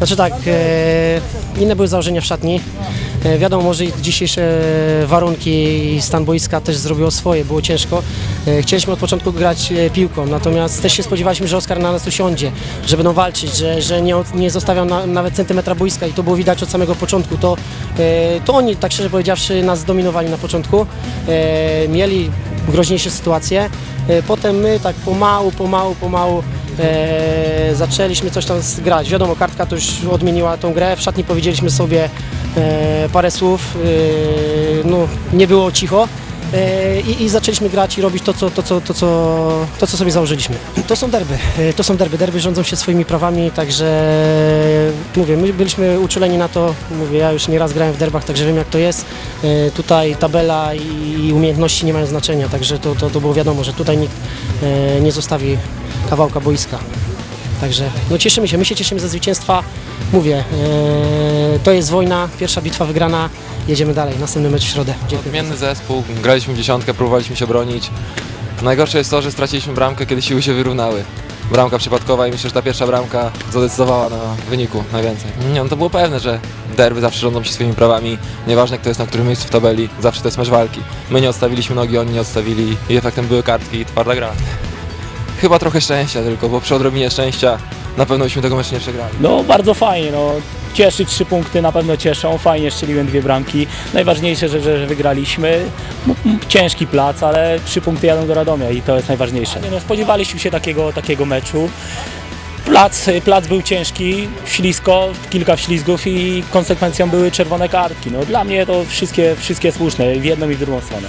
Znaczy tak, e, inne były założenia w szatni. E, wiadomo, i dzisiejsze warunki i stan boiska też zrobiło swoje, było ciężko. E, chcieliśmy od początku grać piłką, natomiast też się spodziewaliśmy, że Oskar na nas usiądzie, że będą walczyć, że, że nie, nie zostawią na, nawet centymetra boiska i to było widać od samego początku. To, to oni, tak szczerze powiedziawszy, nas zdominowali na początku. Mieli groźniejsze sytuacje. Potem my tak pomału, pomału, pomału e, zaczęliśmy coś tam grać. Wiadomo, kartka to już odmieniła tą grę. W szatni powiedzieliśmy sobie e, parę słów. E, no, nie było cicho. E, I, I zaczęliśmy grać i robić to co, to, co, to, co, to, co sobie założyliśmy. To są derby. E, To są derby. Derby rządzą się swoimi prawami, także mówię, my byliśmy uczuleni na to. Mówię, ja już nieraz grałem w derbach, także wiem jak to jest. E, Tutaj tabela i umiejętności nie mają znaczenia, także to, to, to było wiadomo, że tutaj nikt nie zostawi kawałka boiska. Także no cieszymy się, my się cieszymy ze zwycięstwa. Mówię, e, to jest wojna, pierwsza bitwa wygrana, jedziemy dalej, następny mecz w środę. Dziękuję. Odmienny zespół, graliśmy w dziesiątkę, próbowaliśmy się bronić. Najgorsze jest to, że straciliśmy bramkę, kiedy siły się wyrównały. Bramka przypadkowa i myślę, że ta pierwsza bramka zadecydowała na wyniku najwięcej. Nie, no to było pewne, że derby zawsze rządzą się swoimi prawami. Nieważne kto jest na którym miejscu w tabeli, zawsze to jest mecz walki. My nie odstawiliśmy nogi, oni nie odstawili i efektem były kartki i twarda gra. Chyba trochę szczęścia tylko, bo przy odrobinie szczęścia na pewno byśmy tego meczu nie przegrali. No bardzo fajnie, no. Cieszy trzy punkty, na pewno cieszą. Fajnie strzeliłem dwie bramki. Najważniejsze, że, że, wygraliśmy. Ciężki plac, ale trzy punkty jadą do Radomia i to jest najważniejsze. Nie, No, spodziewaliśmy się takiego, takiego meczu. Plac, plac był ciężki, ślisko, kilka ślizgów i konsekwencją były czerwone kartki. No, dla mnie to wszystkie, wszystkie słuszne, w jedną i w drugą stronę.